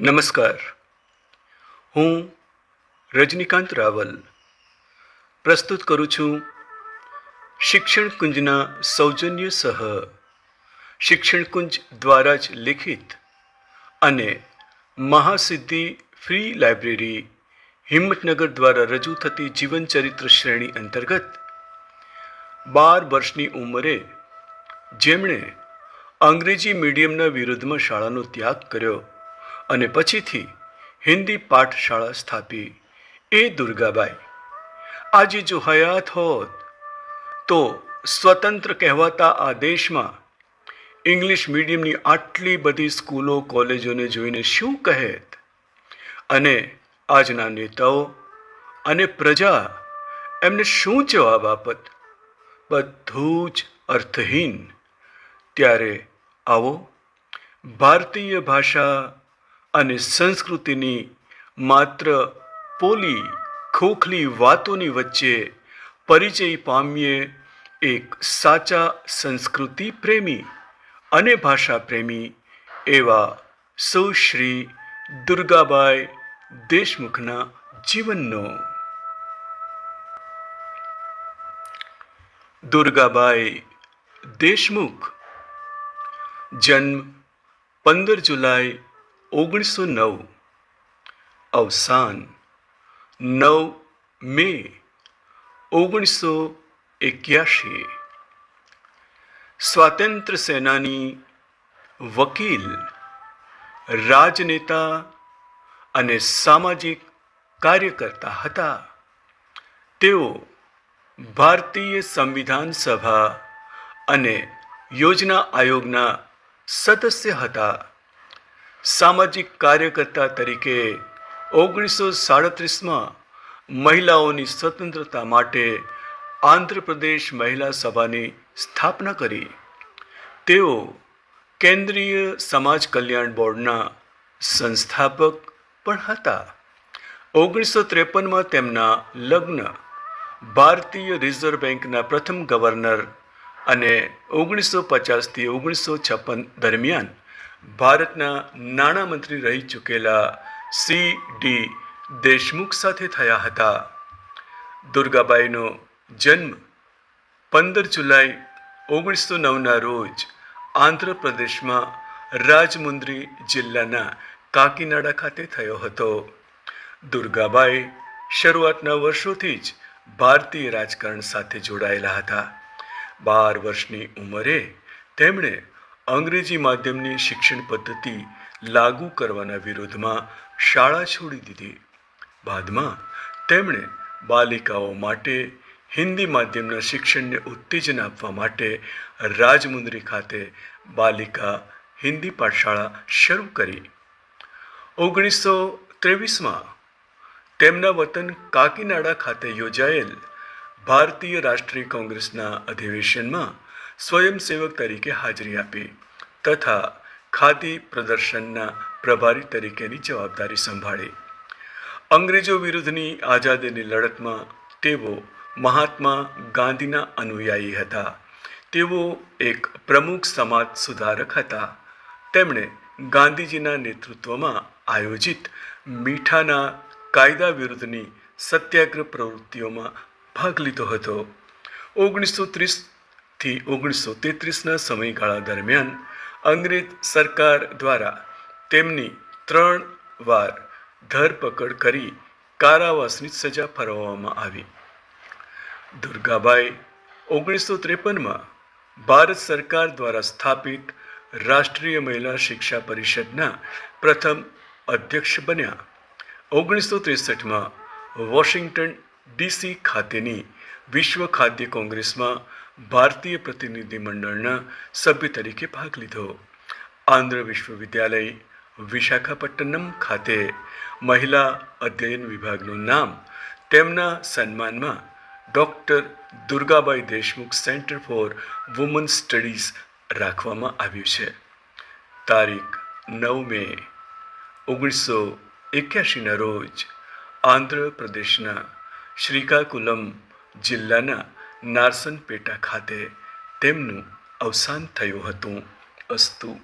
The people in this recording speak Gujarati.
નમસ્કાર. હું રજનીકાંત રાવલ પ્રસ્તુત કરું છું શિક્ષણ કુંજના સૌજન્ય સહ શિક્ષણ કુંજ દ્વારા જ લિખિત અને મહાસિદ્ધિ ફ્રી લાઇબ્રેરી હિંમતનગર દ્વારા રજૂ થતી જીવનચરિત્ર શ્રેણી અંતર્ગત બાર વર્ષની ઉંમરે જેમણે અંગ્રેજી મીડિયમના વિરુદ્ધમાં શાળાનો ત્યાગ કર્યો. અને પછીથી હિન્દી પાઠશાળા સ્થાપી. એ દુર્ગાબાઈ, આજે જો હયાત હોત, તો સ્વતંત્ર કહેવાતા આ દેશમાં ઇંગ્લિશ મીડિયમની આટલી બધી સ્કૂલો, કોલેજોને જોઈને શું કહેત? અને આજના નેતાઓ અને પ્રજા એમને શું જવાબ આપત? બધું જ અર્થહીન. ત્યારે આવો ભારતીય ભાષા અને સંસ્કૃતિની માત્ર પોલી ખોખલી વાતોની વચ્ચે પરિચય પામીએ એક સાચા સંસ્કૃતિ પ્રેમી અને ભાષા પ્રેમી એવા સુશ્રી દુર્ગાબાઈ દેશમુખના જીવનનો. દુર્ગાબાઈ દેશમુખ. જન્મ પંદર જુલાઈ ઓગણીસો નવ. અવસાન. નવ મે. ઓગણીસો એક્યાશી. સ્વાતંત્ર્ય સેનાની વકીલ, રાજનેતા અને સામાજિક કાર્યકર્તા હતા. તેઓ ભારતીય સંવિધાન સભા અને યોજના આયોગના સદસ્ય હતા. સામાજિક કાર્યકર્તા તરીકે ઓગણીસો સાડત્રીસમાં મહિલાઓની સ્વતંત્રતા માટે આંધ્રપ્રદેશ મહિલા સભાની સ્થાપના કરી. તેઓ કેન્દ્રીય સમાજ કલ્યાણ બોર્ડના સંસ્થાપક પણ હતા. ઓગણીસો ત્રેપનમાં તેમના લગ્ન ભારતીય રિઝર્વ બેંકના પ્રથમ ગવર્નર અને ઓગણીસો પચાસથી ઓગણીસો છપ્પન દરમિયાન ભારતના નાણામંત્રી રહી ચૂકેલા સી ડી દેશમુખ સાથે થયા હતા. દુર્ગાબાઈનો જન્મ પંદર જુલાઈ ઓગણીસો નવના રોજ આંધ્રપ્રદેશમાં રાજમુંદ્રી જિલ્લાના કાકીનાડા ખાતે થયો હતો. દુર્ગાબાઈ શરૂઆતના વર્ષોથી જ ભારતીય રાજકારણ સાથે જોડાયેલા હતા. બાર વર્ષની ઉંમરે તેમણે અંગ્રેજી માધ્યમની શિક્ષણ પદ્ધતિ લાગુ કરવાના વિરોધમાં શાળા છોડી દીધી. બાદમાં તેમણે બાલિકાઓ માટે હિન્દી માધ્યમના શિક્ષણને ઉત્તેજન આપવા માટે રાજમુંદરી ખાતે બાલિકા હિન્દી પાઠશાળા શરૂ કરી. ઓગણીસો ત્રેવીસમાં તેમના વતન કાકીનાડા ખાતે યોજાયેલ ભારતીય રાષ્ટ્રીય કોંગ્રેસના અધિવેશનમાં સ્વયંસેવક તરીકે હાજરી આપી તથા ખાદી પ્રદર્શનના પ્રભારી તરીકેની જવાબદારી સંભાળી. અંગ્રેજો વિરુદ્ધની આઝાદીની લડતમાં તેઓ મહાત્મા ગાંધીના અનુયાયી હતા. તેઓ એક પ્રમુખ સમાજ સુધારક હતા. તેમણે ગાંધીજીના નેતૃત્વમાં આયોજિત મીઠાના કાયદા વિરુદ્ધની સત્યાગ્રહ પ્રવૃત્તિઓમાં ભાગ લીધો હતો. ઓગણીસો ત્રીસથી ઓગણીસો તેત્રીસના સમયગાળા દરમિયાન અંગ્રેજ સરકાર દ્વારા તેમની ત્રણ વાર ધરપકડ કરી કારાવાસની સજા ફરવામાં આવી. દુર્ગાબાઈ ઓગણીસો ત્રેપનમાં ભારત સરકાર દ્વારા સ્થાપિત રાષ્ટ્રીય મહિલા શિક્ષા પરિષદના પ્રથમ અધ્યક્ષ બન્યા. ઓગણીસો ત્રેસઠમાં વોશિંગ્ટન ડીસી ખાતેની વિશ્વ ખાદ્ય કોંગ્રેસમાં ભારતીય પ્રતિનિધિમંડળના સભ્ય તરીકે ભાગ લીધો. આંધ્ર વિશ્વવિદ્યાલય, વિશાખાપટ્ટનમ ખાતે મહિલા અધ્યયન વિભાગનું નામ, તેમના સન્માનમાં doctor Durgabai Deshmukh centre for women studies રાખવામાં આવ્યું છે. તારીખ નવ મે, ઓગણીસો એક્યાસીના રોજ આંધ્રપ્રદેશના શ્રીકાકુલમ જિલ્લાના નારસનપેટા ખાતે તેમનું અવસાન થયું હતું. અસ્તુ